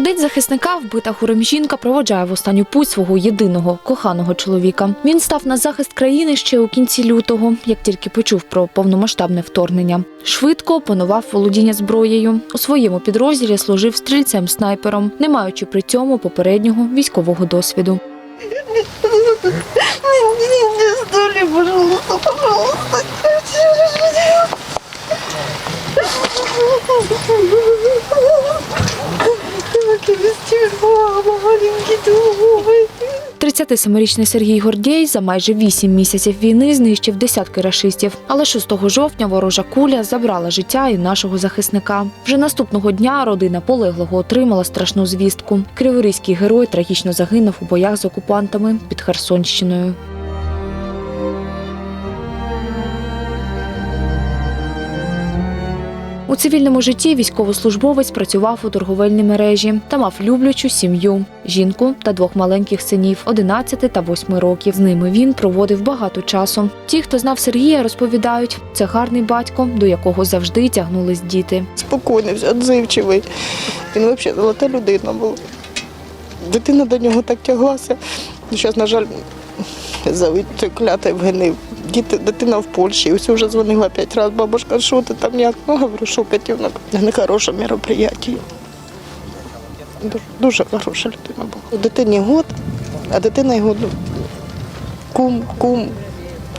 У день захисника вбита горем жінка проводжає в останню путь свого єдиного коханого чоловіка. Він став на захист країни ще у кінці лютого, як тільки почув про повномасштабне вторгнення. Швидко опанував володіння зброєю. У своєму підрозділі служив стрільцем-снайпером, не маючи при цьому попереднього військового досвіду. Столі, пожалуйста, пожалуйста. Маленький другой. 37-річний Сергій Гордєй за майже 8 місяців війни знищив десятки рашистів. Але 6 жовтня ворожа куля забрала життя і нашого захисника. Вже наступного дня родина полеглого отримала страшну звістку. Криворізький герой трагічно загинув у боях з окупантами під Херсонщиною. У цивільному житті військовослужбовець працював у торговельній мережі та мав люблячу сім'ю, жінку та двох маленьких синів 11 та 8 років. З ними він проводив багато часу. Ті, хто знав Сергія, розповідають, це гарний батько, до якого завжди тягнулись діти. Спокійний, відзивчивий. Він взагалі золота людина була. Дитина до нього так тяглася. Зараз, на жаль, за цей клятий вгинив. Діти, дитина в Польщі. Ось вже дзвонила п'ять разів. Бабушка, що ти там як? Ну, говорю, що котівник. Нехороше мероприятие. Дуже, дуже хороша людина була. Дитині год, а дитина його кум, кум,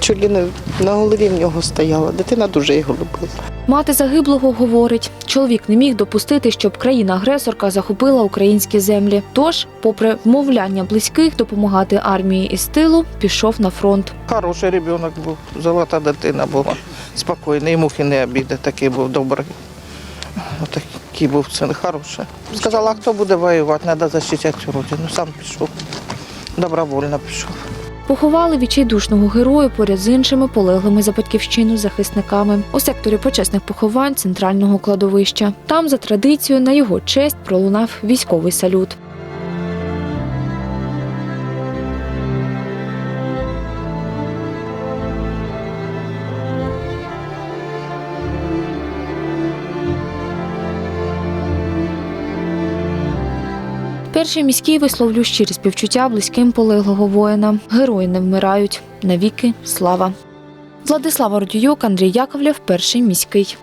кум. Чолі не на голові в нього стояла. Дитина дуже його любила. Мати загиблого говорить, чоловік не міг допустити, щоб країна-агресорка захопила українські землі. Тож, попри вмовляння близьких допомагати армії із тилу, пішов на фронт. Хороший ребенок був, золота дитина була, спокійний, мухи не обіди, такий був добрий. Такий був син хороший. Сказала, хто буде воювати, треба захищати родину. Сам пішов. Добровольно пішов. Поховали відчайдушного героя поряд з іншими полеглими за батьківщину захисниками у секторі почесних поховань центрального кладовища. Там, за традицією, на його честь пролунав військовий салют. Перший міський висловлю щирі співчуття близьким полеглого воїна. Герої не вмирають. Навіки слава. Владислава Родіюк, Андрій Яковлєв, перший міський.